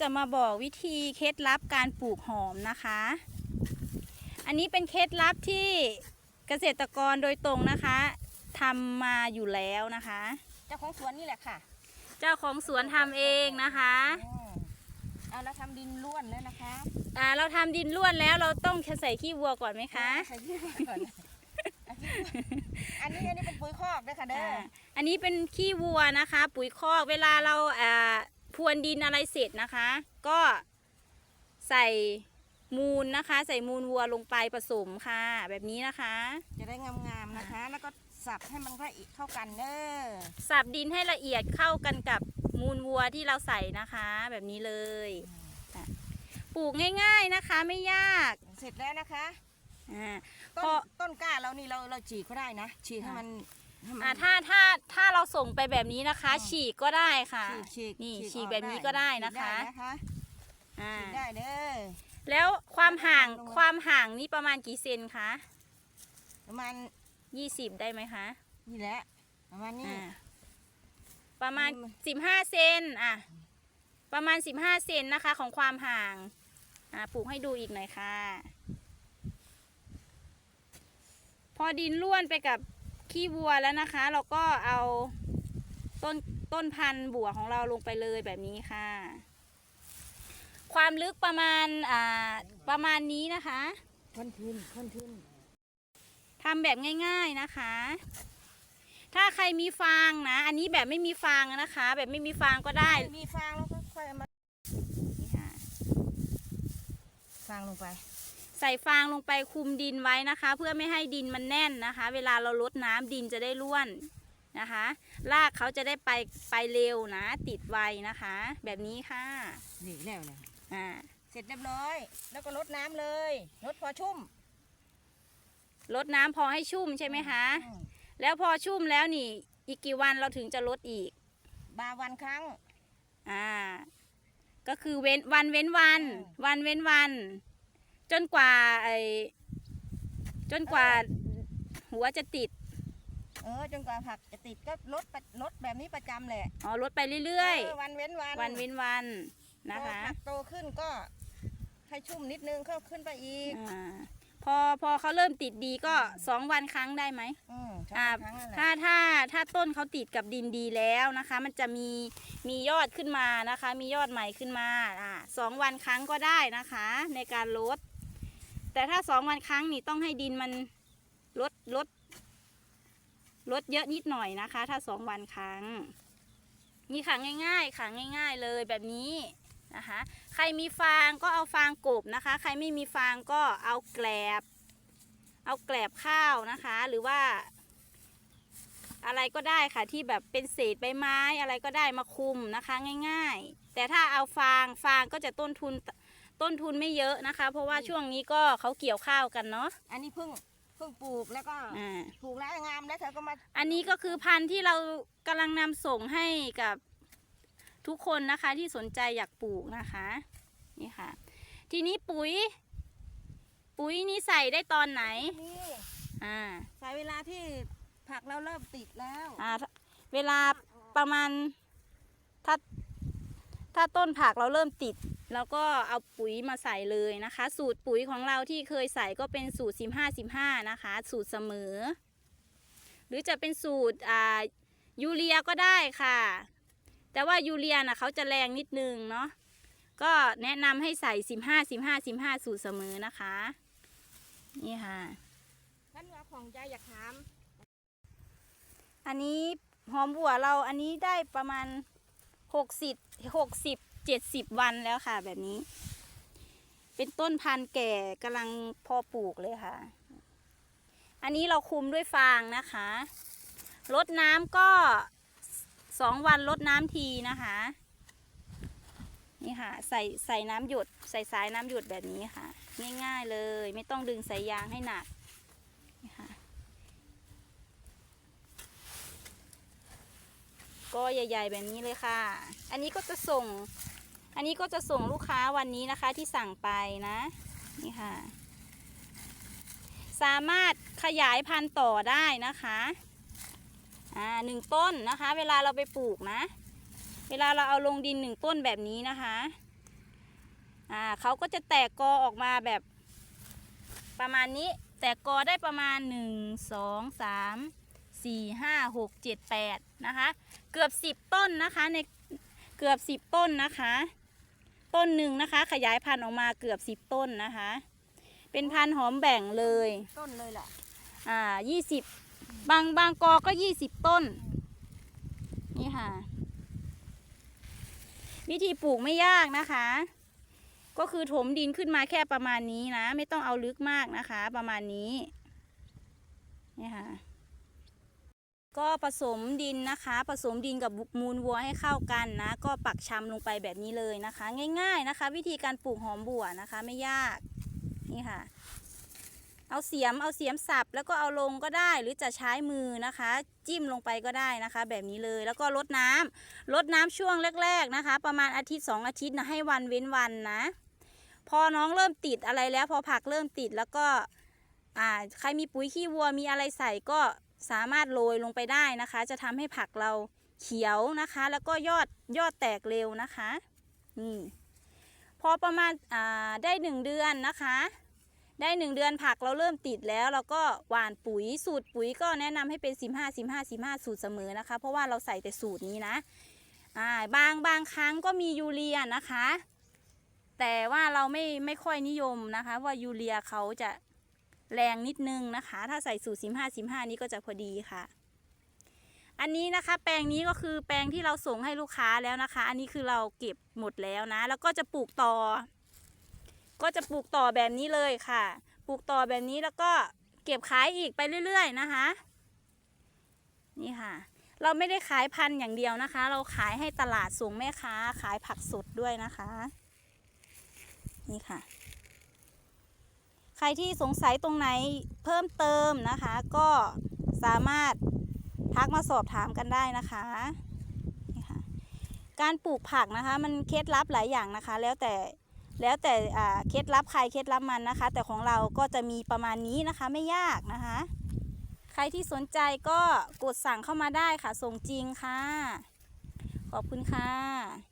จะมาบอกวิธีเคล็ดลับการปลูกหอมนะคะ อันนี้เป็นเคล็ดลับที่เกษตรกรโดยตรงนะคะทำมาอยู่แล้วนะคะ เจ้าของสวนนี่แหละค่ะ เจ้าของสวนทำเองนะคะอืมเอาแล้วทำดินล้วนแล้วนะคะอ่าเราทำดินล้วนแล้วเราต้องใส่ขี้วัวก่อนไหมคะใส่ที่ก่อนอันนี้อันนี้เป็นปุ๋ยคอกด้วยค่ะเด้ออ่าอันนี้เป็นขี้วัวนะคะ ปุ๋ยคอกเวลาเราอ่าพ รวนดินอะไรเสร็จนะคะ ก็ใส่มูลนะคะ ใส่มูลวัวลงไปผสมค่ะ แบบนี้นะคะ จะได้งามๆนะคะ แล้วก็สับให้มันละเอียดเข้ากันเด้อสับดินให้ละเอียดเข้ากันกับมูลวัวที่เราใส่นะคะ แบบนี้เลยอะปลูกง่ายๆนะคะไม่ยากเสร็จแล้วนะคะอ่าต้พอนต้นกล้าเรานี่เราเราฉีกก็ได้นะฉีกให้มันให้มัน อ่าถ้าถ้าถ้าเราส่งไปแบบนี้นะคะอืมฉีกก็ได้ค่ะ ฉีกฉีกนี่อฉีกอกแบบนี้ก็ได้นะคะฉีกได้นะคะอ่าฉีกได้เด้อแล้วความห่างลงมาความห่างนี่ประมาณกี่เซนคะประมาณ20ได้ไหมคะนี่แหละประมาณนี้อ่าประมาณอืม15เซนอะประมาณ15เซนนะคะ ของความห่างอ่าปลูกให้ดูอีกหน่อยค่ะ พอดินล้วนไปกับ ขี้วัวแล้วนะคะ เราก็เอาต้นต้นพันธุ์บัวของเราลงไปเลยแบบนี้ค่ะ ความลึกประมาณอ่าประมาณนี้นะคะค่อนทุนค่อนทุนทำแบบง่าย ๆนะคะ ถ้าใครมีฟางนะ อันนี้แบบไม่มีฟางนะคะ แบบไม่มีฟางก็ได้ มีฟางแล้วก็ค่อยเอามา นี่ค่ะ ฟางลงไป ใส่ฟางลงไปคลุมดินไว้นะคะ เพื่อไม่ให้ดินมันแน่นนะคะ เวลาเราลดน้ำดินจะได้ร่วนนะคะรากเขาจะได้ไปไปเร็วนะ ติดไวนะคะ แบบนี้ค่ะนี่แล้วเนี่ยอ่าเสร็จเรียบร้อย แล้วก็ลดน้ำเลยลดพอชุ่มลดน้ำพอให้ชุ่มใช่ไหมคะอืมแล้วพอชุ่มแล้วนี่ อีกกี่วันเราถึงจะลดอีก บาวันครั้ง อ่า ก็คือเว้นวันเว้นวันอืมวันเว้นวัน จนกว่าไอจนกว่าหัวจะติด เออจนกว่าผักจะติดก็ลดไปลดแบบนี้ประจำแหละอ๋อลดไปเรื่อยวันเว้นวันๆ วันเว้นวันนะคะพอผักโตขึ้นก็ให้ชุ่มนิดนึงก็ขึ้นไปอีกอ่าพอพอเขาเริ่มติดดีก็สองวันครั้งได้ไหม อืมสองอ่า ครั้งนั่นแหละถ้าถ้าถ้าต้นเขาติดกับดินดีแล้วนะคะ มันจะมีมียอดขึ้นมานะคะ มียอดใหม่ขึ้นมาอ่าสองวันครั้งก็ได้นะคะ ในการลด แต่ถ้าสองวันครั้งนี่ต้องให้ดินมันลดลดลดเยอะนิดหน่อยนะคะ ถ้าสองวันครั้ง นี่ค่ะง่ายๆค่ะง่าย ๆเลยแบบนี้นะคะ ใครมีฟางก็เอาฟางกบนะคะ ใครไม่มีฟางก็เอาแกลบ เอาแกลบข้าวนะคะ หรือว่า อะไรก็ได้ค่ะที่แบบเป็นเศษใบไม้อะไรก็ได้มาคุมนะคะ ง่าย ๆ แต่ถ้าเอาฟางฟางก็จะต้นทุน ต้นทุนไม่เยอะนะคะ เพราะว่าช่วงนี้ก็เขาเกี่ยวข้าวกันเนาะอันนี้เพิ่งเพิ่งปลูกแล้วก็อ่าปลูกแล้วงามแล้วเธอก็มาอันนี้ก็คือพันธุ์ที่เรากำลังนำส่งให้กับทุกคนนะคะ ที่สนใจอยากปลูกนะคะ นี่ค่ะ ทีนี้ปุ๋ย ปุ๋ยนี่ใส่ได้ตอนไหนนี่อ่าใส่เวลาที่ผักเราเริ่มติดแล้วอ่าเวลาประมาณถ้า ถ้าต้นผักเราเริ่มติดเราก็เอาปุ๋ยมาใส่เลยนะคะ สูตรปุ๋ยของเราที่เคยใส่ก็เป็นสูตร 15 15 นะคะ สูตรเสมอ หรือจะเป็นสูตรอ่ายูเรียก็ได้ค่ะ แต่ว่ายูเรียนะเขาจะแรงนิดนึงเนาะก็แนะนำให้ใส่ 15 15 15 สูตรเสมอนะคะ นี่ค่ะท่านว่าของใจอยากถาม อันนี้หอมบัวเราอันนี้ได้ประมาณ หกสิบหกสิบเจ็ดสิบวันแล้วค่ะ แบบนี้ เป็นต้นพันธุ์แก่กำลังพอปลูกเลยค่ะ อันนี้เราคุมด้วยฟางนะคะลดน้ำก็สองวันลดน้ำทีนะคะนี่ค่ะใส่ใส่น้ำหยดใส่สายน้ำหยดแบบนี้ค่ะ ง่ายๆเลย ไม่ต้องดึงสายยางให้หนักนี่ค่ะ ก็ใหญ่ ๆ แบบนี้เลยค่ะ อันนี้ก็จะส่ง อันนี้ก็จะส่งลูกค้าวันนี้นะคะที่สั่งไปนะ นี่ค่ะ สามารถขยายพันธุ์ต่อได้นะคะ อ่าหนึ่งต้นนะคะ เวลาเราไปปลูกนะ เวลาเราเอาลงดินหนึ่งต้นแบบนี้นะคะ อ่าเขาก็จะแตกกอออกมาแบบประมาณนี้ แตกกอได้ประมาณ1 2 3 4 5 6 7 8นะคะ เกือบ 10 ต้นนะคะในเกือบ 10 ต้นนะคะ ต้นหนึ่งนะคะ ขยายพันธุ์ออกมาเกือบ 10 ต้นนะคะ เป็นพันธุ์หอมแบ่งเลยต้นเลยแหละอ่ายี่สิบบางบางกอก็ยี่สิบต้น นี่ค่ะ วิธีปลูกไม่ยากนะคะ ก็คือถมดินขึ้นมาแค่ประมาณนี้นะ ไม่ต้องเอาลึกมากนะคะ ประมาณนี้นี่ค่ะ ก็ผสมดินนะคะ ผสมดินกับมูลวัวให้เข้ากันนะ ก็ปักชำลงไปแบบนี้เลยนะคะ ง่าย ๆนะคะ วิธีการปลูกหอมบัวนะคะไม่ยากนี่ค่ะ เอาเสียมเอาเสียมสับแล้วก็เอาลงก็ได้หรือจะใช้มือนะคะ จิ้มลงไปก็ได้นะคะ แบบนี้เลยแล้วก็ลดน้ำลดน้ำช่วงแรก ๆนะคะ ประมาณอาทิตย์สองอาทิตย์นะให้วันเว้นวันนะ พอน้องเริ่มติดอะไรแล้ว พอผักเริ่มติดแล้วก็อ่าใครมีปุ๋ยขี้วัวมีอะไรใส่ก็ สามารถโรยลงไปได้นะคะ จะทำให้ผักเราเขียวนะคะ แล้วก็ยอดยอดแตกเร็วนะคะนี่พอประมาณาได้หนึ่งเดือนนะคะ ได้หนึ่งเดือนผักเราเริ่มติดแล้วเราก็หว่านปุ๋ยสูตรปุ๋ยก็แนะนำให้เป็น 15 15 15 สูตรเสมอนะคะ เพราะว่าเราใส่แต่สูตรนี้นะาบางบางครั้งก็มียูเรียนะคะ แต่ว่าเราไม่ไม่ค่อยนิยมนะคะ ว่ายูเรียเขาจะ แรงนิดนึงนะคะ ถ้าใส่สูตร 15 15 นี้ก็จะพอดีค่ะ อันนี้นะคะแปลงนี้ก็คือแปลงที่เราส่งให้ลูกค้าแล้วนะคะ อันนี้คือเราเก็บหมดแล้วนะ แล้วก็จะปลูกต่อ ก็จะปลูกต่อแบบนี้เลยค่ะ ปลูกต่อแบบนี้แล้วก็เก็บขายอีกไปเรื่อย ๆ นะคะ นี่ค่ะ เราไม่ได้ขายพันธุ์อย่างเดียวนะคะ เราขายให้ตลาดส่งแม่ค้า ขายผักสดด้วยนะคะ นี่ค่ะ ใครที่สงสัยตรงไหนเพิ่มเติมนะคะ ก็สามารถทักมาสอบถามกันได้นะคะนี่ค่ะการปลูกผักนะคะ มันเคล็ดลับหลายอย่างนะคะ แล้วแต่แล้วแต่เคล็ดลับใครเคล็ดลับมันนะคะ แต่ของเราก็จะมีประมาณนี้นะคะไม่ยากนะคะ ใครที่สนใจก็กดสั่งเข้ามาได้ค่ะ ส่งจริงค่ะ ขอบคุณค่ะ